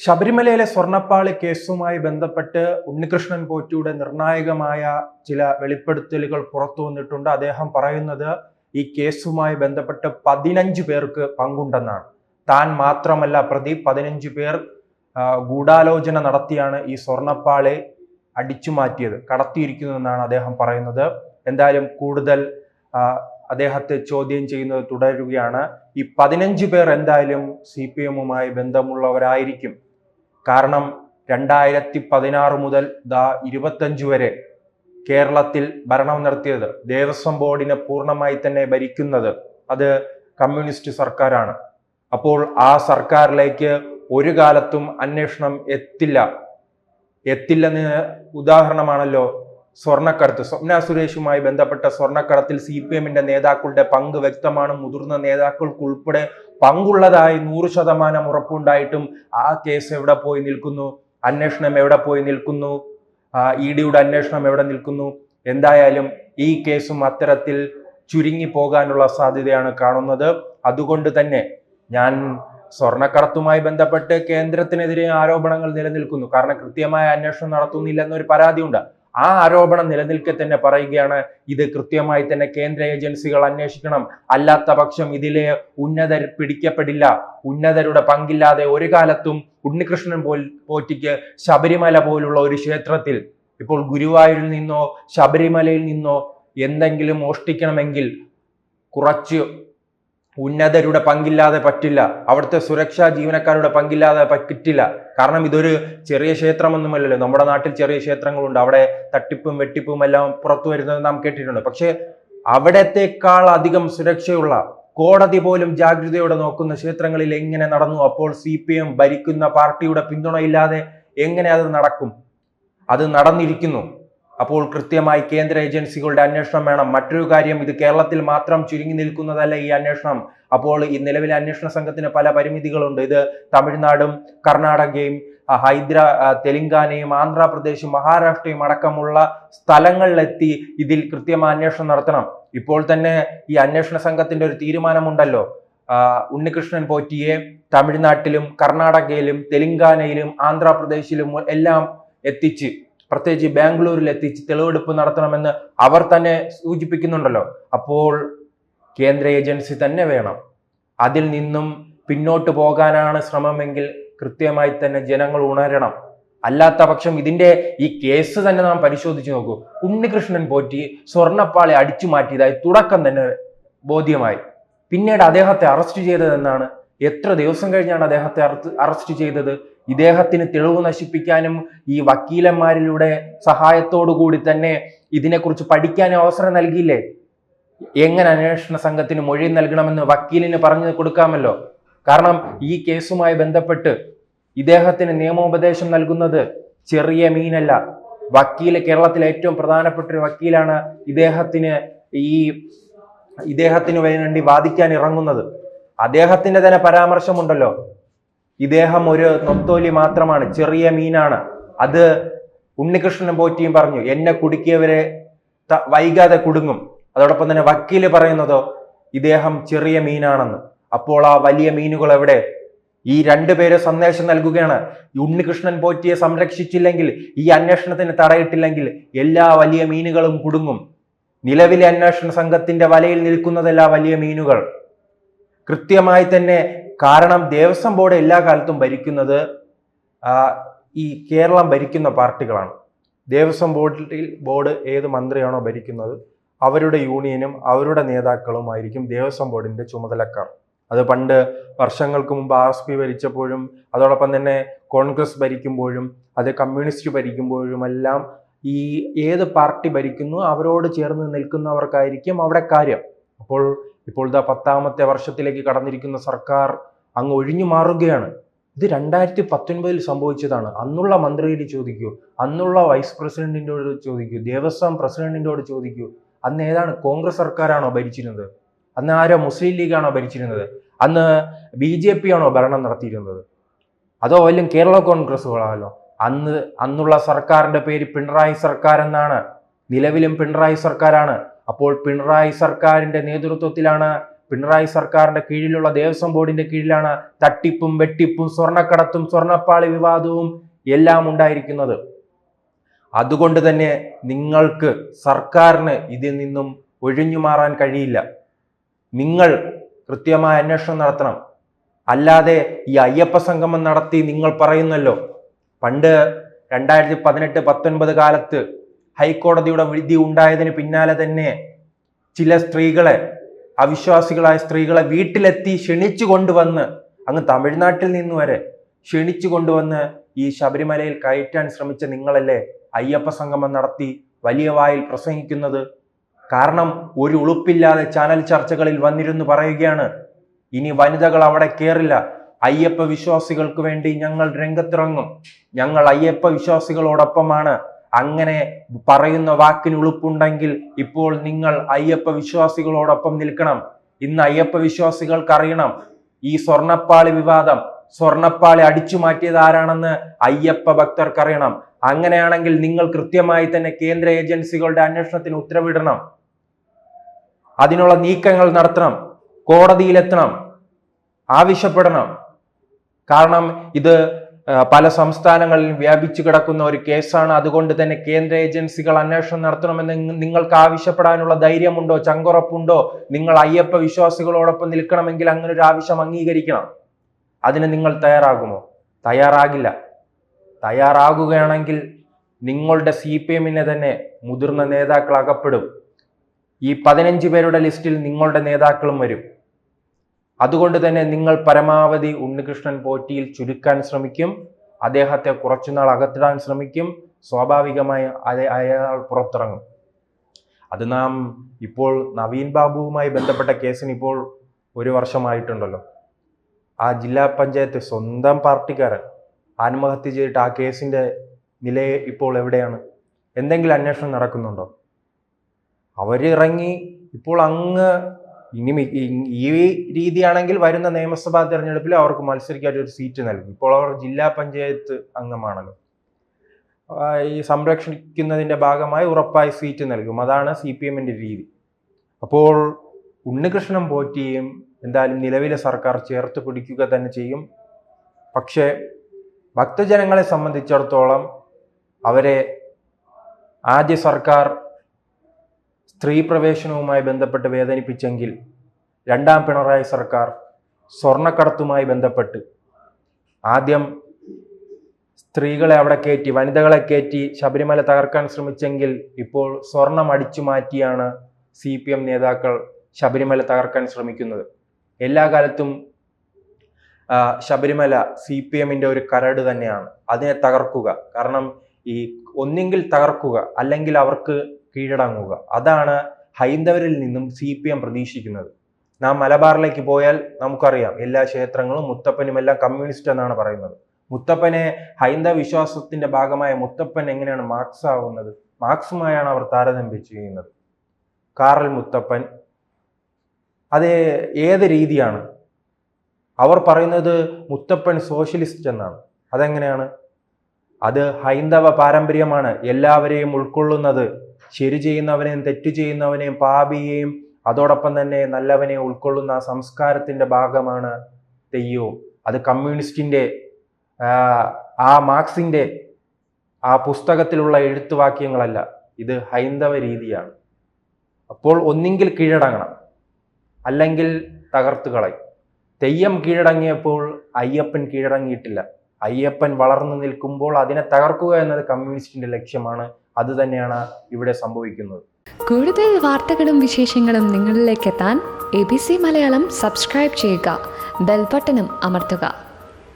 ശബരിമലയിലെ സ്വർണപ്പാളി കേസുമായി ബന്ധപ്പെട്ട് ഉണ്ണികൃഷ്ണൻ പോറ്റിയുടെ നിർണായകമായ ചില വെളിപ്പെടുത്തലുകൾ പുറത്തു വന്നിട്ടുണ്ട്. അദ്ദേഹം പറയുന്നത് ഈ കേസുമായി ബന്ധപ്പെട്ട് പതിനഞ്ച് പേർക്ക് പങ്കുണ്ടെന്നാണ്. താൻ മാത്രമല്ല പ്രതി പതിനഞ്ച് പേർ ഗൂഢാലോചന നടത്തിയാണ് ഈ സ്വർണപ്പാളെ അടിച്ചു മാറ്റിയത് കടത്തിയിരിക്കുന്നതെന്നാണ് അദ്ദേഹം പറയുന്നത്. എന്തായാലും കൂടുതൽ അദ്ദേഹത്തെ ചോദ്യം ചെയ്യുന്നത് തുടരുകയാണ്. ഈ പതിനഞ്ച് പേർ എന്തായാലും സി പി എമ്മുമായി ബന്ധമുള്ളവരായിരിക്കും. കാരണം രണ്ടായിരത്തി പതിനാറ് മുതൽ ദാ ഇരുപത്തഞ്ച് വരെ കേരളത്തിൽ ഭരണം നടത്തിയത് ദേവസ്വം ബോർഡിനെ പൂർണമായി തന്നെ ഭരിക്കുന്നത് അത് കമ്മ്യൂണിസ്റ്റ് സർക്കാരാണ്. അപ്പോൾ ആ സർക്കാരിലേക്ക് ഒരു കാലത്തും അന്വേഷണം എത്തില്ല. എത്തില്ലെന്ന് ഉദാഹരണമാണല്ലോ സ്വർണക്കടത്ത്. സ്വപ്ന സുരേഷുമായി ബന്ധപ്പെട്ട സ്വർണക്കടത്തിൽ സി പി എമ്മിന്റെ നേതാക്കളുടെ പങ്ക് വ്യക്തമാണ്. മുതിർന്ന നേതാക്കൾക്കുൾപ്പെടെ പങ്കുള്ളതായി നൂറ് ശതമാനം ഉറപ്പുണ്ടായിട്ടും ആ കേസ് എവിടെ പോയി നിൽക്കുന്നു? അന്വേഷണം എവിടെ പോയി നിൽക്കുന്നു? ഇ ഡിയുടെ അന്വേഷണം എവിടെ നിൽക്കുന്നു? എന്തായാലും ഈ കേസും അത്തരത്തിൽ ചുരുങ്ങി പോകാനുള്ള സാധ്യതയാണ് കാണുന്നത്. അതുകൊണ്ട് തന്നെ ഞാൻ സ്വർണക്കടത്തുമായി ബന്ധപ്പെട്ട് കേന്ദ്രത്തിനെതിരെ ആരോപണങ്ങൾ നിലനിൽക്കുന്നു. കാരണം കൃത്യമായ അന്വേഷണം നടത്തുന്നില്ല എന്നൊരു പരാതിയുണ്ട്. ആ ആരോപണം നിലനിൽക്കെ തന്നെ പറയുകയാണ്. ഇത് കൃത്യമായി തന്നെ കേന്ദ്ര ഏജൻസികൾ അന്വേഷിക്കണം. അല്ലാത്ത പക്ഷം ഇതിലെ ഉന്നതർ പിടിക്കപ്പെടില്ല. ഉന്നതരുടെ പങ്കില്ലാതെ ഒരു കാലത്തും ഉണ്ണികൃഷ്ണൻ പോൽ പോറ്റിക്ക് ശബരിമല പോലുള്ള ഒരു ക്ഷേത്രത്തിൽ ഇപ്പോൾ ഗുരുവായൂരിൽ നിന്നോ ശബരിമലയിൽ നിന്നോ എന്തെങ്കിലും മോഷ്ടിക്കണമെങ്കിൽ കുറച്ച് ഉന്നതരുടെ പങ്കില്ലാതെ പറ്റില്ല. അവിടുത്തെ സുരക്ഷാ ജീവനക്കാരുടെ പങ്കില്ലാതെ പറ്റില്ല കാരണം ഇതൊരു ചെറിയ ക്ഷേത്രമൊന്നുമല്ലല്ലോ. നമ്മുടെ നാട്ടിൽ ചെറിയ ക്ഷേത്രങ്ങളുണ്ട്. അവിടെ തട്ടിപ്പും വെട്ടിപ്പും എല്ലാം പുറത്തു വരുന്നത് നാം കേട്ടിട്ടുണ്ട്. പക്ഷെ അവിടത്തെക്കാൾ അധികം സുരക്ഷയുള്ള കോടതി പോലും ജാഗ്രതയോടെ നോക്കുന്ന ക്ഷേത്രങ്ങളിൽ എങ്ങനെ നടന്നു? അപ്പോൾ സി പി എം ഭരിക്കുന്ന പാർട്ടിയുടെ പിന്തുണയില്ലാതെ എങ്ങനെ അത് നടക്കും? അത് നടന്നിരിക്കുന്നു. അപ്പോൾ കൃത്യമായി കേന്ദ്ര ഏജൻസികളുടെ അന്വേഷണം വേണം. മറ്റൊരു കാര്യം ഇത് കേരളത്തിൽ മാത്രം ചുരുങ്ങി നിൽക്കുന്നതല്ല ഈ അന്വേഷണം. അപ്പോൾ ഈ നിലവിലെ അന്വേഷണ സംഘത്തിന് പല പരിമിതികളുണ്ട്. ഇത് തമിഴ്നാടും കർണാടകയും ഹൈദ്ര തെലങ്കാനയും ആന്ധ്രാപ്രദേശും മഹാരാഷ്ട്രയും അടക്കമുള്ള സ്ഥലങ്ങളിലെത്തി ഇതിൽ കൃത്യമായ അന്വേഷണം നടത്തണം. ഇപ്പോൾ തന്നെ ഈ അന്വേഷണ സംഘത്തിന്റെ ഒരു തീരുമാനമുണ്ടല്ലോ. ഉണ്ണികൃഷ്ണൻ പോറ്റിയെ തമിഴ്നാട്ടിലും കർണാടകയിലും തെലങ്കാനയിലും ആന്ധ്രാപ്രദേശിലും എല്ലാം എത്തിച്ച് പ്രത്യേകിച്ച് ബാംഗ്ലൂരിൽ എത്തിച്ച് തെളിവെടുപ്പ് നടത്തണമെന്ന് അവർ തന്നെ സൂചിപ്പിക്കുന്നുണ്ടല്ലോ. അപ്പോൾ കേന്ദ്ര ഏജൻസി തന്നെ വേണം. അതിൽ നിന്നും പിന്നോട്ട് പോകാനാണ് ശ്രമമെങ്കിൽ കൃത്യമായി തന്നെ ജനങ്ങൾ ഉണരണം. അല്ലാത്ത പക്ഷം ഇതിന്റെ ഈ കേസ് തന്നെ നാം പരിശോധിച്ച് നോക്കൂ. ഉണ്ണികൃഷ്ണൻ പോറ്റി സ്വർണപ്പാളി അടിച്ചു മാറ്റിയതായി തുടക്കം തന്നെ ബോധ്യമായി. പിന്നീട് അദ്ദേഹത്തെ അറസ്റ്റ് ചെയ്തതെന്നാണ് എത്ര ദിവസം കഴിഞ്ഞാണ് അദ്ദേഹത്തെ അറസ്റ്റ് ചെയ്തത്? ഇദ്ദേഹത്തിന് തെളിവ് നശിപ്പിക്കാനും ഈ വക്കീലന്മാരിലൂടെ സഹായത്തോടു കൂടി തന്നെ ഇതിനെക്കുറിച്ച് പഠിക്കാനും അവസരം നൽകിയില്ലേ? എങ്ങനെ അന്വേഷണ സംഘത്തിന് മൊഴി നൽകണമെന്ന് വക്കീലിന് പറഞ്ഞു കൊടുക്കാമല്ലോ. കാരണം ഈ കേസുമായി ബന്ധപ്പെട്ട് ഇദ്ദേഹത്തിന് നിയമോപദേശം നൽകുന്നത് ചെറിയ മീനല്ല. വക്കീൽ കേരളത്തിലെ ഏറ്റവും പ്രധാനപ്പെട്ട ഒരു വക്കീലാണ് ഇദ്ദേഹത്തിന് ഈ ഇദ്ദേഹത്തിന് വേണ്ടി വാദിക്കാൻ ഇറങ്ങുന്നത്. അദ്ദേഹത്തിന്റെ തന്നെ പരാമർശമുണ്ടല്ലോ. ഇദ്ദേഹം ഒരു നൊത്തോലി മാത്രമാണ് ചെറിയ മീനാണ്. അത് ഉണ്ണികൃഷ്ണനും പോറ്റിയും പറഞ്ഞു എന്നെ കുടുക്കിയവരെ വൈകാതെ കുടുങ്ങും. അതോടൊപ്പം തന്നെ വക്കീൽ പറയുന്നതോ ഇദ്ദേഹം ചെറിയ മീനാണെന്ന്. അപ്പോൾ ആ വലിയ മീനുകൾ എവിടെ ഈ രണ്ടു പേര് സന്ദേശം നൽകുകയാണ്. ഈ ഉണ്ണികൃഷ്ണൻ പോറ്റിയെ സംരക്ഷിച്ചില്ലെങ്കിൽ ഈ അന്വേഷണത്തിന് തടയിട്ടില്ലെങ്കിൽ എല്ലാ വലിയ മീനുകളും കുടുങ്ങും. നിലവിലെ അന്വേഷണ സംഘത്തിന്റെ വലയിൽ നിൽക്കുന്നതല്ല വലിയ മീനുകൾ. കൃത്യമായി തന്നെ കാരണം ദേവസ്വം ബോർഡ് എല്ലാ കാലത്തും ഭരിക്കുന്നത് ഈ കേരളം ഭരിക്കുന്ന പാർട്ടികളാണ്. ദേവസ്വം ബോർഡിൽ ബോർഡ് ഏത് മന്ത്രിയാണോ ഭരിക്കുന്നത് അവരുടെ യൂണിയനും അവരുടെ നേതാക്കളുമായിരിക്കും ദേവസ്വം ബോർഡിന്റെ ചുമതലക്കാർ. അത് പണ്ട് വർഷങ്ങൾക്ക് മുമ്പ് ആർ എസ് പി ഭരിച്ചപ്പോഴും അതോടൊപ്പം തന്നെ കോൺഗ്രസ് ഭരിക്കുമ്പോഴും അത് കമ്മ്യൂണിസ്റ്റ് ഭരിക്കുമ്പോഴുമെല്ലാം ഈ ഏത് പാർട്ടി ഭരിക്കുന്നു അവരോട് ചേർന്ന് നിൽക്കുന്നവർക്കായിരിക്കും അവിടെ കാര്യം. അപ്പോൾ ഇപ്പോൾ ഇതാ പത്താമത്തെ വർഷത്തിലേക്ക് കടന്നിരിക്കുന്ന സർക്കാർ അങ്ങ് ഒഴിഞ്ഞു മാറുകയാണ്. ഇത് രണ്ടായിരത്തി പത്തൊൻപതിൽ സംഭവിച്ചതാണ്. അന്നുള്ള മന്ത്രിയോട് ചോദിക്കൂ. അന്നുള്ള വൈസ് പ്രസിഡന്റിനോട് ചോദിക്കൂ. ദേവസ്വം പ്രസിഡന്റിനോട് ചോദിക്കൂ. അന്ന് ഏതാണ്? കോൺഗ്രസ് സർക്കാരാണോ ഭരിച്ചിരുന്നത്? അന്ന് ആരോ മുസ്ലിം ലീഗാണോ ഭരിച്ചിരുന്നത്? അന്ന് ബി ജെ പി ആണോ ഭരണം നടത്തിയിരുന്നത്? അതോ അല്ലെങ്കിൽ കേരള കോൺഗ്രസ്സുകളാണല്ലോ? അന്ന് അന്നുള്ള സർക്കാരിന്റെ പേര് പിണറായി സർക്കാർ എന്നാണ്. നിലവിലും പിണറായി സർക്കാരാണ്. അപ്പോൾ പിണറായി സർക്കാരിന്റെ നേതൃത്വത്തിലാണ് പിണറായി സർക്കാരിന്റെ കീഴിലുള്ള ദേവസ്വം ബോർഡിന്റെ കീഴിലാണ് തട്ടിപ്പും വെട്ടിപ്പും സ്വർണക്കടത്തും സ്വർണപ്പാളി വിവാദവും എല്ലാം ഉണ്ടായിരിക്കുന്നത്. അതുകൊണ്ട് തന്നെ നിങ്ങൾക്ക് സർക്കാരിന് ഇതിൽ നിന്നും ഒഴിഞ്ഞു മാറാൻ കഴിയില്ല. നിങ്ങൾ കൃത്യമായ അന്വേഷണം നടത്തണം. അല്ലാതെ ഈ അയ്യപ്പ സംഗമം നടത്തി നിങ്ങൾ പറയുന്നല്ലോ പണ്ട് രണ്ടായിരത്തി പതിനെട്ട് പത്തൊൻപത് കാലത്ത് ഹൈക്കോടതിയുടെ വിധി ഉണ്ടായതിന് പിന്നാലെ തന്നെ ചില സ്ത്രീകളെ അവിശ്വാസികളായ സ്ത്രീകളെ വീട്ടിലെത്തി ക്ഷണിച്ചു കൊണ്ടുവന്ന് അങ്ങ് തമിഴ്നാട്ടിൽ നിന്ന് വരെ ക്ഷണിച്ചു കൊണ്ടുവന്ന് ഈ ശബരിമലയിൽ കയറ്റാൻ ശ്രമിച്ച നിങ്ങളല്ലേ അയ്യപ്പ സംഗമം നടത്തി വലിയ വായിൽ പ്രസംഗിക്കുന്നത്? കാരണം ഒരു ഉളുപ്പില്ലാതെ ചാനൽ ചർച്ചകളിൽ വന്നിരുന്നു പറയുകയാണ്. ഇനി വനിതകൾ അവിടെ കയറില്ല അയ്യപ്പ വിശ്വാസികൾക്ക് വേണ്ടി ഞങ്ങൾ രംഗത്തിറങ്ങും. ഞങ്ങൾ അയ്യപ്പ വിശ്വാസികളോടൊപ്പമാണ്. അങ്ങനെ പറയുന്ന വാക്കിന് ഉളുപ്പുണ്ടെങ്കിൽ ഇപ്പോൾ നിങ്ങൾ അയ്യപ്പ വിശ്വാസികളോടൊപ്പം നിൽക്കണം. ഇന്ന് അയ്യപ്പ വിശ്വാസികൾക്ക് അറിയണം ഈ സ്വർണപ്പാളി വിവാദം സ്വർണപ്പാളി അടിച്ചു മാറ്റിയത് ആരാണെന്ന് അയ്യപ്പ ഭക്തർക്ക് അറിയണം. അങ്ങനെയാണെങ്കിൽ നിങ്ങൾ കൃത്യമായി തന്നെ കേന്ദ്ര ഏജൻസികളുടെ അന്വേഷണത്തിന് ഉത്തരവിടണം. അതിനുള്ള നീക്കങ്ങൾ നടത്തണം കോടതിയിലെത്തണം ആവശ്യപ്പെടണം. കാരണം ഇത് പല സംസ്ഥാനങ്ങളിൽ വ്യാപിച്ചു കിടക്കുന്ന ഒരു കേസാണ്. അതുകൊണ്ട് തന്നെ കേന്ദ്ര ഏജൻസികൾ അന്വേഷണം നടത്തണമെന്ന് നിങ്ങൾക്ക് ആവശ്യപ്പെടാനുള്ള ധൈര്യമുണ്ടോ? ചങ്കുറപ്പുണ്ടോ? നിങ്ങൾ അയ്യപ്പ വിശ്വാസികളോടൊപ്പം നിൽക്കണമെങ്കിൽ അങ്ങനെ ഒരു ആവശ്യം അംഗീകരിക്കണം. അതിന് നിങ്ങൾ തയ്യാറാകുമോ? തയ്യാറാകില്ല. തയ്യാറാകുകയാണെങ്കിൽ നിങ്ങളുടെ സി പി എമ്മിനെ തന്നെ മുതിർന്ന നേതാക്കൾ അകപ്പെടും. ഈ പതിനഞ്ച് പേരുടെ ലിസ്റ്റിൽ നിങ്ങളുടെ നേതാക്കളും വരും. അതുകൊണ്ട് തന്നെ നിങ്ങൾ പരമാവധി ഉണ്ണികൃഷ്ണൻ പോറ്റിയിൽ ചുരുക്കാൻ ശ്രമിക്കും. അദ്ദേഹത്തെ കുറച്ചുനാൾ അകത്തിടാൻ ശ്രമിക്കും. സ്വാഭാവികമായി അയ- അയാൾ പുറത്തിറങ്ങും. അത് നാം ഇപ്പോൾ നവീൻ ബാബുവുമായി ബന്ധപ്പെട്ട കേസിന് ഇപ്പോൾ ഒരു വർഷമായിട്ടുണ്ടല്ലോ. ആ ജില്ലാ പഞ്ചായത്ത് സ്വന്തം പാർട്ടിക്കാരൻ ആത്മഹത്യ ചെയ്തിട്ട് ആ കേസിന്റെ നില ഇപ്പോൾ എവിടെയാണ്? എന്തെങ്കിലും അന്വേഷണം നടക്കുന്നുണ്ടോ? അവരിറങ്ങി ഇപ്പോൾ അങ്ങ് ഇനി ഈ- രീതിയാണെങ്കിൽ വരുന്ന നിയമസഭാ തെരഞ്ഞെടുപ്പിൽ അവർക്ക് മത്സരിക്കാൻ ഒരു സീറ്റ് നൽകും. ഇപ്പോൾ അവർ ജില്ലാ പഞ്ചായത്ത് അംഗമാണല്ലോ. ഈ സംരക്ഷിക്കുന്നതിന്റെ ഭാഗമായി ഉറപ്പായി സീറ്റ് നൽകും. അതാണ് സി പി എമ്മിന്റെ രീതി. അപ്പോൾ ഉണ്ണികൃഷ്ണൻ പോറ്റിയും എന്തായാലും നിലവിലെ സർക്കാർ ചേർത്ത് പിടിക്കുക തന്നെ ചെയ്യും. പക്ഷേ ഭക്തജനങ്ങളെ സംബന്ധിച്ചിടത്തോളം അവരെ ആദ്യ സർക്കാർ സ്ത്രീ പ്രവേശനവുമായി ബന്ധപ്പെട്ട് വേദനിപ്പിച്ചെങ്കിൽ രണ്ടാം പിണറായി സർക്കാർ സ്വർണക്കടത്തുമായി ബന്ധപ്പെട്ട് ആദ്യം സ്ത്രീകളെ അവിടെ കയറ്റി വനിതകളെ കയറ്റി ശബരിമല തകർക്കാൻ ശ്രമിച്ചെങ്കിൽ ഇപ്പോൾ സ്വർണം അടിച്ചു മാറ്റിയാണ് സി പി എം നേതാക്കൾ ശബരിമല തകർക്കാൻ ശ്രമിക്കുന്നത്. എല്ലാ കാലത്തും ശബരിമല സി പി എമ്മിന്റെ ഒരു കരട് തന്നെയാണ്. അതിനെ തകർക്കുക. കാരണം ഈ ഒന്നെങ്കിൽ തകർക്കുക അല്ലെങ്കിൽ അവർക്ക് കീഴടങ്ങുക. അതാണ് ഹൈന്ദവരിൽ നിന്നും സി പി എം പ്രതീക്ഷിക്കുന്നത്. നാം മലബാറിലേക്ക് പോയാൽ നമുക്കറിയാം എല്ലാ ക്ഷേത്രങ്ങളും മുത്തപ്പനും എല്ലാം കമ്മ്യൂണിസ്റ്റ് എന്നാണ് പറയുന്നത്. മുത്തപ്പനെ ഹൈന്ദവ വിശ്വാസത്തിന്റെ ഭാഗമായ മുത്തപ്പൻ എങ്ങനെയാണ് മാർക്സ് ആവുന്നത്? മാർക്സുമായാണ് അവർ താരതമ്യം ചെയ്യുന്നത് കാറൽ മുത്തപ്പൻ. അത് ഏത് രീതിയാണ്? അവർ പറയുന്നത് മുത്തപ്പൻ സോഷ്യലിസ്റ്റ് എന്നാണ്. അതെങ്ങനെയാണ്? അത് ഹൈന്ദവ പാരമ്പര്യമാണ്. എല്ലാവരെയും ഉൾക്കൊള്ളുന്നത്. ശരി ചെയ്യുന്നവനെയും തെറ്റ് ചെയ്യുന്നവനെയും പാപിയെയും അതോടൊപ്പം തന്നെ നല്ലവനെ ഉൾക്കൊള്ളുന്ന ആ സംസ്കാരത്തിന്റെ ഭാഗമാണ് തെയ്യവും അത് കമ്മ്യൂണിസ്റ്റിന്റെ ആ, മാർക്സിന്റെ ആ പുസ്തകത്തിലുള്ള എഴുത്തുവാക്യങ്ങളല്ല. ഇത് ഹൈന്ദവ രീതിയാണ്. അപ്പോൾ ഒന്നെങ്കിൽ കീഴടങ്ങണം അല്ലെങ്കിൽ തകർത്തു കളയും. തെയ്യം കീഴടങ്ങിയപ്പോൾ അയ്യപ്പൻ കീഴടങ്ങിയിട്ടില്ല. അയ്യപ്പൻ വളർന്നു നിൽക്കുമ്പോൾ അതിനെ തകർക്കുക എന്നത് കമ്മ്യൂണിസ്റ്റിന്റെ ലക്ഷ്യമാണ്. അത് തന്നെയാണ് ഇവിടെ സംഭവിക്കുന്നത്. കൂടുതൽ വാർത്തകളും വിശേഷങ്ങളും നിങ്ങളിലേക്ക് എത്താൻ A B C Malayalam subscribe ചെയ്യുക. ബെൽബട്ടനും അമർത്തുക.